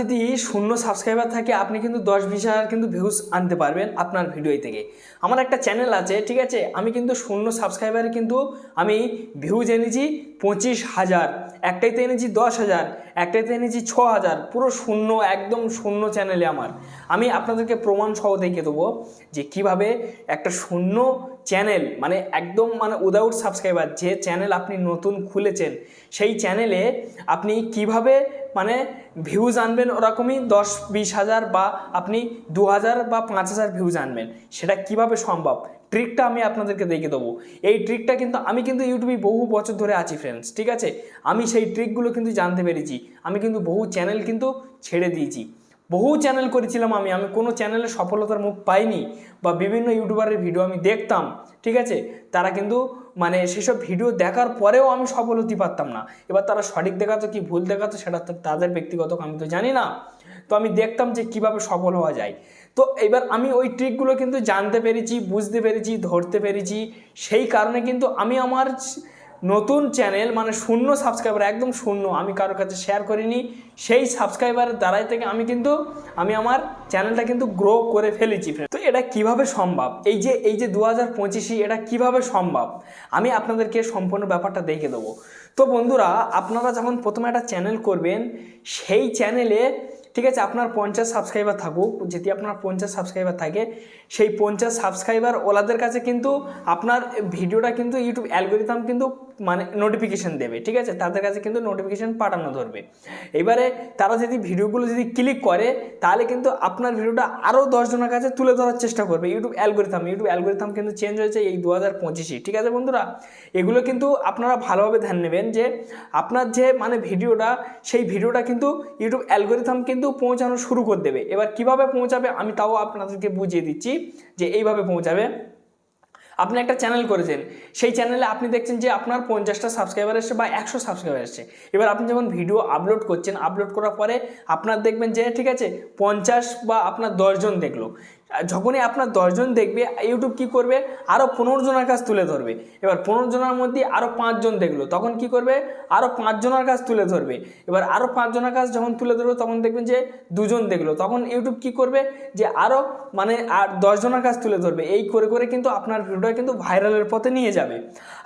যদি শূন্য সাবস্ক্রাইবার থাকে, আপনি কিন্তু দশ বিশ হাজার কিন্তু ভিউজ আনতে পারবেন আপনার ভিডিও থেকে। আমার একটা চ্যানেল আছে, ঠিক আছে? আমি কিন্তু শূন্য সাবস্ক্রাইবারে কিন্তু আমি ভিউজ এনেছি পঁচিশ হাজার। একটাইতে এনেছি দশ হাজার একটাইতে এনেছি ছ হাজার, পুরো শূন্য, একদম শূন্য চ্যানেলে আমার। আমি আপনাদেরকে প্রমাণ সহ দেখিয়ে দেবো যে কীভাবে একটা শূন্য চ্যানেল মানে একদম মানে উইদাউট সাবস্ক্রাইবার যে চ্যানেল আপনি নতুন খুলেছেন, সেই চ্যানেলে আপনি কীভাবে মানে ভিউজ আনবেন ওরকমই দশ, বিশ হাজার বা আপনি দু হাজার বা পাঁচ হাজার ভিউজ আনবেন। সেটা কীভাবে সম্ভব? ট্রিকটা আমি আপনাদেরকে দেখিয়ে দেবো। এই ট্রিকটা কিন্তু আমি কিন্তু ইউটিউবে বহু বছর ধরে আছি ফ্রেন্ডস ঠিক আছে? আমি সেই ট্রিকগুলো কিন্তু জানতে পেরেছি। আমি কিন্তু বহু চ্যানেল কিন্তু ছেড়ে দিয়েছি। বহু চ্যানেল করেছিলাম আমি। আমি কোনো চ্যানেলে সফলতার মুখ পাইনি বা বিভিন্ন ইউটিউবারের ভিডিও আমি দেখতাম, ঠিক আছে? তারা কিন্তু মানে সেসব ভিডিও দেখার পরেও আমি সফল হতে পারতাম না। এবার তারা সঠিক দেখাতো কি ভুল দেখাতো সেটা তাদের ব্যক্তিগত, আমি তো জানি না। তো আমি দেখতাম যে কীভাবে সফল হওয়া যায়। তো এবার আমি ওই ট্রিকগুলো কিন্তু জানতে পেরেছি, বুঝতে পেরেছি, ধরতে পেরেছি। সেই কারণে কিন্তু আমি আমার নতুন চ্যানেল মানে শূন্য সাবস্ক্রাইবার একদম শূন্য, আমি কারোর কাছে শেয়ার করিনি। সেই সাবস্ক্রাইবারের দ্বারাই থেকে আমি কিন্তু, আমি আমার চ্যানেলটা কিন্তু গ্রো করে ফেলেছি। তো এটা কীভাবে সম্ভব? এই যে এই যে দু হাজার এটা কীভাবে সম্ভব? আমি আপনাদেরকে সম্পূর্ণ ব্যাপারটা দেখে দেবো। তো বন্ধুরা, আপনারা যখন প্রথমে একটা চ্যানেল করবেন, সেই চ্যানেলে ঠিক আছে, আপনার পঞ্চাশ সাবস্ক্রাইবার থাকুক যেটি আপনার পঞ্চাশ সাবস্ক্রাইবার থাকে, সেই পঞ্চাশ সাবস্ক্রাইবার ওলাদের কাছে কিন্তু আপনার ভিডিওটা কিন্তু ইউটিউব অ্যালগোরিথাম কিন্তু মানে নোটিফিকেশান দেবে, ঠিক আছে? তাদের কাছে কিন্তু নোটিফিকেশান পাঠানো ধরবে। এবারে তারা যদি ভিডিওগুলো যদি ক্লিক করে, তাহলে কিন্তু আপনার ভিডিওটা আরও দশজনের কাছে তুলে ধরার চেষ্টা করবে। ইউটিউব অ্যালগোরিথাম ইউটিউব অ্যালগোরিথাম কিন্তু চেঞ্জ হয়েছে এই দু হাজার পঁচিশে, ঠিক আছে বন্ধুরা? এগুলো কিন্তু আপনারা ভালোভাবে ধ্যান নেবেন যে, আপনার যে মানে ভিডিওটা, সেই ভিডিওটা কিন্তু ইউটিউব অ্যালগোরিথাম কিন্তু পৌঁছানো শুরু করে দেবে। এবার কীভাবে পৌঁছাবে আমি তাও আপনাদেরকে বুঝিয়ে দিচ্ছি যে এইভাবে পৌঁছাবে। আপনি একটা চ্যানেল করেছেন, সেই চ্যানেলে আপনি দেখছেন যে আপনার পঞ্চাশটা সাবস্ক্রাইবার এসছে বা একশো সাবস্ক্রাইবার এসছে। এবার আপনি যখন ভিডিও আপলোড করছেন আপলোড করার পরে আপনার দেখবেন যে, ঠিক আছে, পঞ্চাশ বা আপনার দশজন দেখল। যখনই আপনার দশজন দেখবে ইউটিউব কি করবে? আরও পনেরো জনের কাজ তুলে ধরবে। এবার পনেরো জনের মধ্যে আরও পাঁচজন দেখল, তখন কি করবে? আরও পাঁচজনের কাজ তুলে ধরবে। এবার আরও পাঁচজনের কাজ যখন তুলে ধরবে, তখন দেখবেন যে দুজন দেখল। তখন ইউটিউব কি করবে? যে আরও মানে আর দশজনের কাজ তুলে ধরবে। এই করে করে কিন্তু আপনার ভিডিওটা কিন্তু ভাইরালের পথে নিয়ে যাবে।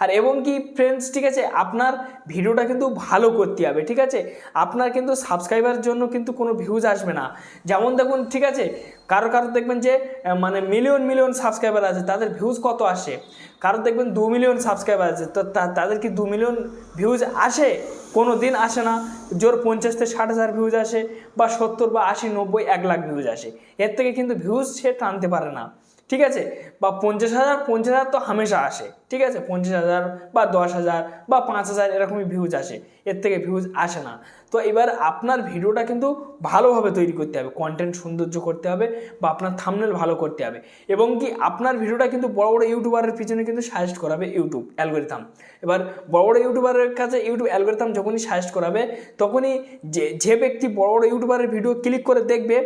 আর এবং কি ফ্রেন্ডস ঠিক আছে? আপনার ভিডিওটা কিন্তু ভালো করতে হবে, ঠিক আছে? আপনার কিন্তু সাবস্ক্রাইবার জন্য কিন্তু কোনো ভিউজ আসবে না। যেমন দেখুন, ঠিক আছে? কারও কারও দেখবেন যে মানে মিলিয়ন মিলিয়ন সাবস্ক্রাইবার আছে, তাদের ভিউজ কত আসে? কারও দেখবেন দু মিলিয়ন সাবস্ক্রাইবার আছে, তো তাদের কি দু মিলিয়ন ভিউজ আসে? কোনো দিন আসে না। জোর পঞ্চাশ থেকে ষাট হাজার ভিউজ আসে বা সত্তর বা আশি, নব্বই, এক লাখ ভিউজ আসে। এর থেকে কিন্তু ভিউজ সে টানতে পারে না। ঠিক আছে? বা পঞ্চাশ হাজার পঞ্চাশ হাজার তো হামেশা আসে। ঠিক আছে? পঞ্চাশ হাজার বা দশ হাজার বা পাঁচ হাজার এরকমই ভিউজ আসে। এর থেকে ভিউজ আসে না। তো এবার আপনার ভিডিওটা কিন্তু ভালোভাবে তৈরি করতে হবে। কন্টেন্ট সৌন্দর্য করতে হবে বা আপনার থামনেল ভালো করতে হবে। এবং কি আপনার ভিডিওটা কিন্তু বড় বড় ইউটিউবারের পিছনে কিন্তু সাজেস্ট করাবে ইউটিউব অ্যালগোরিথাম এবার বড় বড় ইউটিউবারের কাছে ইউটিউব অ্যালগোরিথাম যখনই সাজেস্ট করাবে, তখনই যে যে ব্যক্তি বড় বড় ইউটিউবারের ভিডিও ক্লিক করে দেখবে,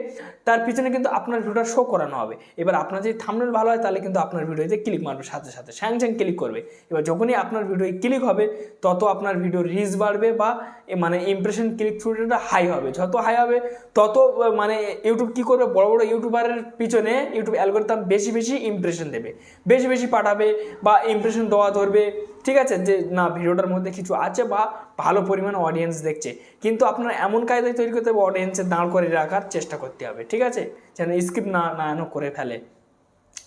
তার পিছনে কিন্তু আপনার ভিডিওটা শো করানো হবে। এবার আপনার যদি থামনেল ভালো হয়, তাহলে কিন্তু আপনার ভিডিওতে ক্লিক মারবে সাথে সাথে। স্যাং স্যাং ক্লিক করবে। এবার যখনই আপনার ভিডিও ক্লিক হবে, তত আপনার ভিডিও রিচ বাড়বে বা মানে ইমপ্রেশন ক্লিক থ্রুটা হাই হবে। যত হাই হবে, তত মানে ইউটিউব কি করবে? বড় বড় ইউটিউবারের পিছনে ইউটিউব অ্যালগোরিথাম বেশি বেশি ইমপ্রেশন দেবে। বেশি বেশি পাঠাবে বা ইমপ্রেশন দেওয়া ধরবে। ঠিক আছে? যে না ভিডিওটার মধ্যে কিছু আছে বা ভালো পরিমাণ অডিয়েন্স দেখছে। কিন্তু আপনার এমন কায়দায় তৈরি করতে হবে অডিয়েন্সে দাঁড় করে রাখার চেষ্টা করতে হবে। ঠিক আছে? যেন স্কিপ না না করে ফেলে।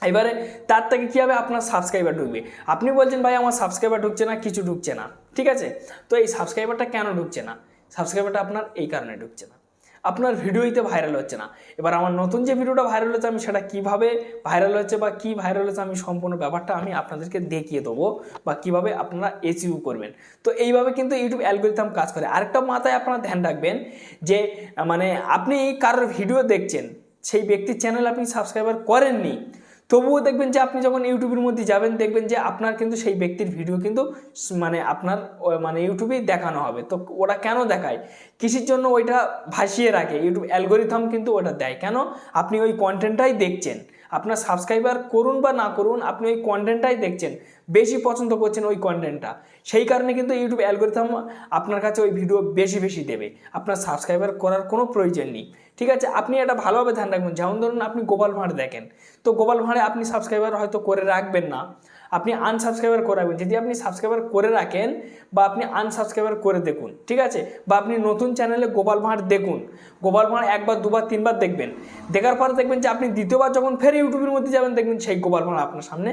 এবারে তার থেকে কী হবে? আপনার সাবস্ক্রাইবার ঢুকবে। আপনি বলছেন, ভাই, আমার সাবস্ক্রাইবার ঢুকছে না। কিছু ঢুকছে না। ঠিক আছে? তো এই সাবস্ক্রাইবারটা কেন ঢুকছে না? সাবস্ক্রাইবারটা আপনার এই কারণে ঢুকছে না। আপনার ভিডিওইতে ভাইরাল হচ্ছে না। এবার আমার নতুন যে ভিডিওটা ভাইরাল হচ্ছে, আমি সেটা কীভাবে ভাইরাল হচ্ছে বা কি ভাইরাল হচ্ছে, আমি সম্পূর্ণ ব্যাপারটা আমি আপনাদেরকে দেখিয়ে দেবো বা কীভাবে আপনারা এসইউ করবেন। তো এইভাবে কিন্তু ইউটিউব অ্যালগোরিথাম কাজ করে। আরেকটা মাথায় আপনারা ধ্যান রাখবেন যে মানে আপনি কারোর ভিডিও দেখছেন, সেই ব্যক্তির চ্যানেল আপনি সাবস্ক্রাইবার করেননি তবুও দেখবেন যে আপনি যখন ইউটিউবের মধ্যে যাবেন, দেখবেন যে আপনার কিন্তু সেই ব্যক্তির ভিডিও কিন্তু মানে আপনার মানে ইউটিউবেই দেখানো হবে। তো ওরা কেন দেখায়? কৃষির জন্য ওইটা ভাসিয়ে রাখে? ইউটিউব অ্যালগোরিথম কিন্তু ওটা দেয়। কেন? আপনি ওই কন্টেন্টটাই দেখছেন। আপনার সাবস্ক্রাইবার করুন বা না করুন, আপনি ওই কন্টেন্টটাই দেখছেন। বেশি পছন্দ করছেন ওই কন্টেন্টটা সেই কারণে কিন্তু ইউটিউব অ্যালগোরিথম আপনার কাছে ওই ভিডিও বেশি বেশি দেবে। আপনার সাবস্ক্রাইবার করার কোনো প্রয়োজন নেই। ঠিক আছে? আপনি এটা ভালোভাবে ধ্যান রাখবেন। যেমন ধরুন আপনি গোপাল ভাঁড় দেখেন। তো গোপাল ভাঁড়ে আপনি সাবস্ক্রাইবার হয়তো করে রাখবেন না। আপনি আনসাবস্ক্রাইবার করে রাখবেন। যদি আপনি সাবস্ক্রাইবার করে রাখেন বা আপনি আনসাবস্ক্রাইবার করে দেখুন, ঠিক আছে? বা আপনি নতুন চ্যানেলে গোপাল ভাঁড় দেখুন। গোপাল ভাঁড় একবার, দুবার, তিনবার দেখবেন। দেখার পরে দেখবেন যে আপনি দ্বিতীয়বার যখন ফের ইউটিউবের মধ্যে যাবেন, দেখবেন সেই গোপাল ভাঁড় আপনার সামনে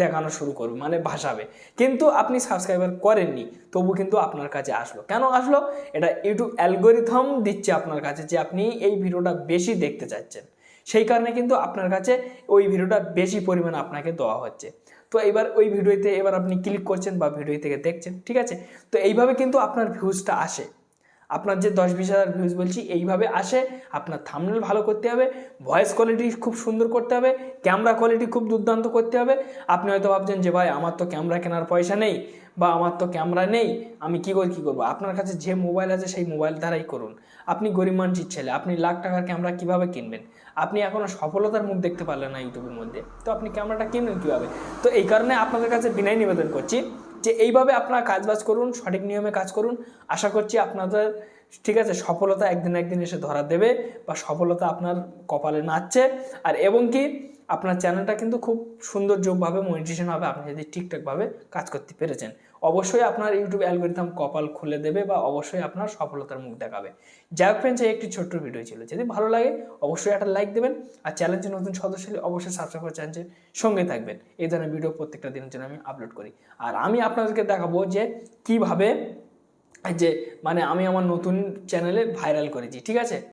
দেখানো শুরু করবে মানে ভাসাবে। কিন্তু আপনি সাবস্ক্রাইবার করেননি, তবু কিন্তু আপনার কাছে আসলো। কেন আসলো? এটা ইউটিউব অ্যালগোরিথম দিচ্ছে আপনার কাছে যে আপনি এই ভিডিওটা বেশি দেখতে চাচ্ছেন। সেই কারণে কিন্তু আপনার কাছে ওই ভিডিওটা বেশি পরিমাণে আপনাকে দেওয়া হচ্ছে। তো এবার ওই ভিডিওতে এবার আপনি ক্লিক করছেন বা ভিডিও থেকে দেখছেন, ঠিক আছে? তো এইভাবে কিন্তু আপনার ভিউজটা আসে। আপনার যে দশ বিশ হাজার ভিউজ বলছি, এইভাবে আসে। আপনার থামনেল ভালো করতে হবে। ভয়েস কোয়ালিটি খুব সুন্দর করতে হবে। ক্যামেরা কোয়ালিটি খুব দুর্দান্ত করতে হবে। আপনি হয়তো ভাবছেন যে, ভাই, আমার তো ক্যামেরা কেনার পয়সা নেই বা আমার তো ক্যামেরা নেই, আমি কী করে, কী করব? আপনার কাছে যে মোবাইল আছে, সেই মোবাইল দ্বারাই করুন। আপনি গরিব মানুষের ছেলে, আপনি লাখ টাকার ক্যামেরা কীভাবে কিনবেন? আপনি এখনও সফলতার মুখ দেখতে পারলেন না ইউটিউবের মধ্যে। তো আপনি ক্যামেরাটা কিনবেন কীভাবে? তো এই কারণে আপনাদের কাছে বিনয় নিবেদন করছি। যে এইভাবে আপনারা কাজবাজ করুন, সঠিক নিয়মে কাজ করুন। আশা করছি আপনাদের, ঠিক আছে, সফলতা একদিন একদিন এসে ধরা দেবে বা সফলতা আপনার কপালে নাচছে। আর এবং কি, আপনার চ্যানেলটা কিন্তু খুব সৌন্দর্যভাবে মনিটেশন হবে আপনি যদি ঠিকঠাকভাবে কাজ করতে পেরেছেন। অবশ্যই আপনার ইউটিউব অ্যালগোরিথম কপাল খুলে দেবে বা অবশ্যই আপনার সফলতার মুখ দেখাবে। যাই হোক ফ্রেন্ডস এই একটি ছোট্ট ভিডিও ছিল। যদি ভালো লাগে, অবশ্যই একটা লাইক দেবেন আর চ্যানেলটি নতুন সদস্য অবশ্যই সাবস্ক্রাইব করে চ্যানেলের সঙ্গে থাকবেন। এই ধরনের ভিডিও প্রত্যেকটা দিনের জন্য আমি আপলোড করি। আর আমি আপনাদেরকে দেখাবো যে কীভাবে যে মানে আমি আমার নতুন চ্যানেলে ভাইরাল করেছি, ঠিক আছে?